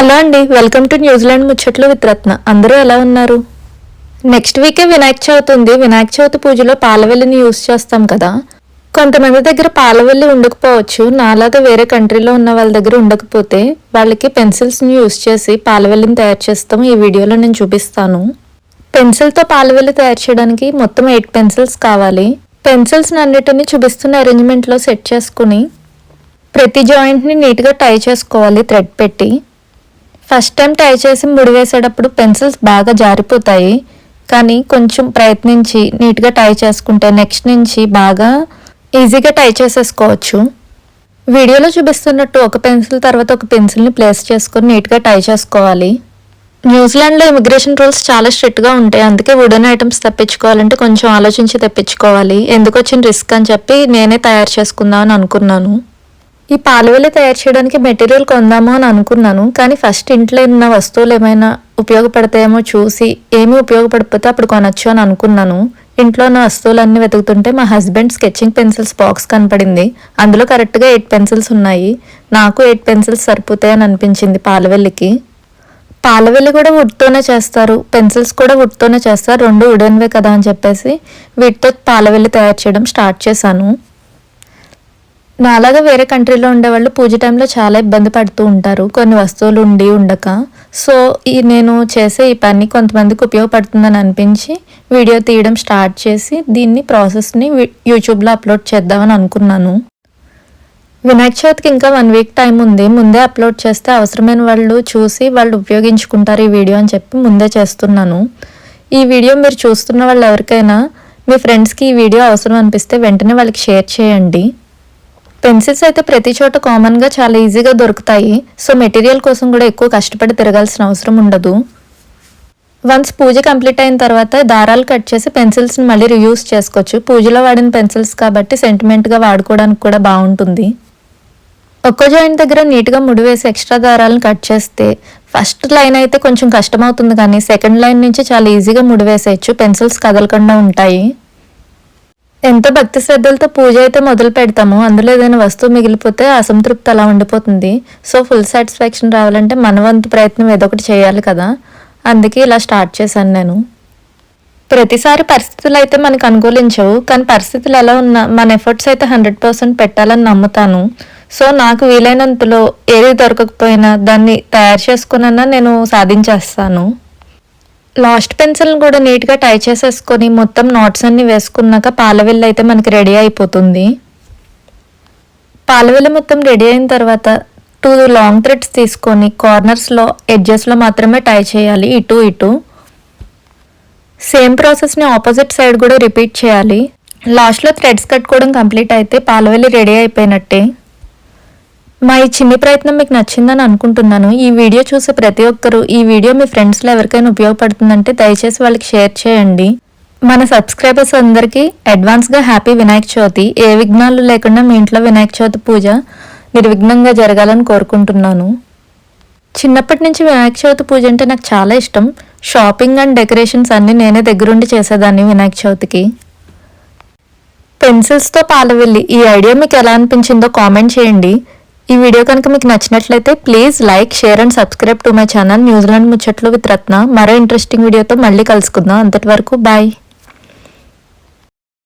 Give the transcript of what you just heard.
Hello అండి welcome to New Zealand ముచ్చట్లు with Ratna. అందరూ ఎలా ఉన్నారు? నెక్స్ట్ వీకే వినాయక చవితి ఉంది. వినాయక చవితి పూజలో పాలవెల్లిని యూస్ చేస్తాం కదా? కొంతమంది దగ్గర పాలవెల్లి ఉండకపోవచ్చు. నాలాగా వేరే కంట్రీలో ఉన్న వాళ్ళ దగ్గర ఉండకపోతే వాళ్ళకి పెన్సిల్స్ని యూస్ చేసి పాలవెల్లిని తయారు చేస్తాం. ఈ వీడియోలో నేను చూపిస్తాను. పెన్సిల్తో పాలవెల్లి తయారు చేయడానికి మొత్తం ఎయిట్ పెన్సిల్స్ కావాలి. పెన్సిల్స్ అన్నిటిని చూపిస్తున్న అరేంజ్మెంట్లో సెట్ చేసుకుని ప్రతి జాయింట్ని నీట్గా టై చేసుకోవాలి థ్రెడ్ పెట్టి. ఫస్ట్ టైం టై చేసి ముడి వేసేటప్పుడు పెన్సిల్స్ బాగా జారిపోతాయి. కానీ కొంచెం ప్రయత్నించి నీట్గా టై చేసుకుంటే నెక్స్ట్ నుంచి బాగా ఈజీగా టై చేసేసుకోవచ్చు. వీడియోలో చూపిస్తున్నట్టు ఒక పెన్సిల్ తర్వాత ఒక పెన్సిల్ని ప్లేస్ చేసుకొని నీట్గా టై చేసుకోవాలి. న్యూజిలాండ్లో ఇమిగ్రేషన్ రూల్స్ చాలా స్ట్రిక్ట్గా ఉంటాయి. అందుకే వుడెన్ ఐటమ్స్ తెప్పించుకోవాలంటే కొంచెం ఆలోచించి తెప్పించుకోవాలి. ఎందుకు వచ్చిన రిస్క్ అని చెప్పి నేనే తయారు చేసుకుందామని అనుకున్నాను. ఈ పాలవెల్లి తయారు చేయడానికి మెటీరియల్ కొందాము అని అనుకున్నాను కానీ ఫస్ట్ ఇంట్లో ఉన్న వస్తువులు ఏమైనా ఉపయోగపడతాయేమో చూసి ఏమి ఉపయోగపడిపోతే అప్పుడు కొనొచ్చు అని అనుకున్నాను. ఇంట్లో ఉన్న వస్తువులన్నీ వెతుకుతుంటే మా హస్బెండ్ స్కెచింగ్ పెన్సిల్స్ బాక్స్ కనపడింది. అందులో కరెక్ట్గా ఎయిట్ పెన్సిల్స్ ఉన్నాయి. నాకు ఎయిట్ పెన్సిల్స్ సరిపోతాయని అనిపించింది పాలవెల్లికి. పాలవెల్లి కూడా వుడ్తోనే చేస్తారు. పెన్సిల్స్ కూడా వుడ్తోనే చేస్తారు. రెండు వుడెన్వే కదా అని చెప్పేసి వీటితో పాలవెల్లి తయారు చేయడం స్టార్ట్ చేశాను. నాలాగా వేరే కంట్రీలో ఉండేవాళ్ళు పూజ టైంలో చాలా ఇబ్బంది పడుతూ ఉంటారు. కొన్ని వస్తువులు ఉండి ఉండక. సో ఈ నేను చేసే ఈ పని కొంతమందికి ఉపయోగపడుతుందని అనిపించి వీడియో తీయడం స్టార్ట్ చేసి దీన్ని ప్రాసెస్ని యూట్యూబ్లో అప్లోడ్ చేద్దామని అనుకున్నాను. వినాయక చవితికి ఇంకా వన్ వీక్ టైం ఉంది. ముందే అప్లోడ్ చేస్తే అవసరమైన వాళ్ళు చూసి వాళ్ళు ఉపయోగించుకుంటారు ఈ వీడియో అని చెప్పి ముందే చేస్తున్నాను. ఈ వీడియో మీరు చూస్తున్న వాళ్ళు ఎవరికైనా మీ ఫ్రెండ్స్కి ఈ వీడియో అవసరం అనిపిస్తే వెంటనే వాళ్ళకి షేర్ చేయండి. పెన్సిల్స్ అయితే ప్రతి చోట కామన్గా చాలా ఈజీగా దొరుకుతాయి. సో మెటీరియల్ కోసం కూడా ఎక్కువ కష్టపడి తిరగాల్సిన అవసరం ఉండదు. వన్స్ పూజ కంప్లీట్ అయిన తర్వాత దారాలు కట్ చేసి పెన్సిల్స్ని మళ్ళీ రియూస్ చేసుకోవచ్చు. పూజలో వాడిన పెన్సిల్స్ కాబట్టి సెంటిమెంట్గా వాడుకోవడానికి కూడా బాగుంటుంది. ఒక్కో జాయింట్ దగ్గర నీట్గా ముడివేసి ఎక్స్ట్రా దారాలను కట్ చేస్తే ఫస్ట్ లైన్ అయితే కొంచెం కష్టమవుతుంది కానీ సెకండ్ లైన్ నుంచి చాలా ఈజీగా ముడివేసేయచ్చు పెన్సిల్స్ కదలకుండా ఉంటాయి. ఎంత భక్తి శ్రద్ధలతో పూజ అయితే మొదలు పెడతాము అందులో ఏదైనా వస్తువు మిగిలిపోతే అసంతృప్తి అలా ఉండిపోతుంది. సో ఫుల్ సాటిస్ఫాక్షన్ రావాలంటే మన వంతు ప్రయత్నం ఏదో ఒకటి చేయాలి కదా. అందుకే ఇలా స్టార్ట్ చేశాను నేను. ప్రతిసారి పరిస్థితులు అయితే మనకు అనుకూలించవు కానీ పరిస్థితులు ఎలా ఉన్నా మన ఎఫర్ట్స్ అయితే హండ్రెడ్ పర్సెంట్ పెట్టాలని నమ్ముతాను. సో నాకు వీలైనంతలో ఏది దొరకకపోయినా దాన్ని తయారు చేసుకున్నా నేను సాధించేస్తాను. లాస్ట్ పెన్సిల్ని కూడా నీట్గా టై చేసేసుకొని మొత్తం నాట్స్ అన్ని వేసుకున్నాక పాలవెల్లు అయితే మనకి రెడీ అయిపోతుంది. పాలవెల్లి మొత్తం రెడీ అయిన తర్వాత టూ లాంగ్ థ్రెడ్స్ తీసుకొని కార్నర్స్లో ఎడ్జెస్లో మాత్రమే టై చేయాలి ఇటు ఇటు. సేమ్ ప్రాసెస్ని ఆపోజిట్ సైడ్ కూడా రిపీట్ చేయాలి. లాస్ట్లో థ్రెడ్స్ కట్టుకోవడం కంప్లీట్ అయితే పాలవెల్లి రెడీ అయిపోయినట్టే. మా ఈ చిన్ని ప్రయత్నం మీకు నచ్చిందని అనుకుంటున్నాను. ఈ వీడియో చూసే ప్రతి ఒక్కరూ ఈ వీడియో మీ ఫ్రెండ్స్లో ఎవరికైనా ఉపయోగపడుతుందంటే దయచేసి వాళ్ళకి షేర్ చేయండి. మన సబ్స్క్రైబర్స్ అందరికీ అడ్వాన్స్గా హ్యాపీ వినాయక చవితి. ఏ విఘ్నాలు లేకుండా మీ ఇంట్లో వినాయక చవితి పూజ నిర్విఘ్నంగా జరగాలని కోరుకుంటున్నాను. చిన్నప్పటి నుంచి వినాయక చవితి పూజ అంటే నాకు చాలా ఇష్టం. షాపింగ్ అండ్ డెకరేషన్స్ అన్నీ నేనే దగ్గరుండి చేసేదాన్ని వినాయక చవితికి. పెన్సిల్స్తో పాలవెల్లి ఈ ఐడియా మీకు ఎలా అనిపించిందో కామెంట్ చేయండి. ఈ వీడియో కనుక మీకు నచ్చినట్లయితే please like share and subscribe to my channel New Zealand ముచ్చట్లు విత్ రత్న. మరో ఇంట్రెస్టింగ్ వీడియోతో మళ్ళీ కలుసుకుందాం. అంతటి వరకు బాయ్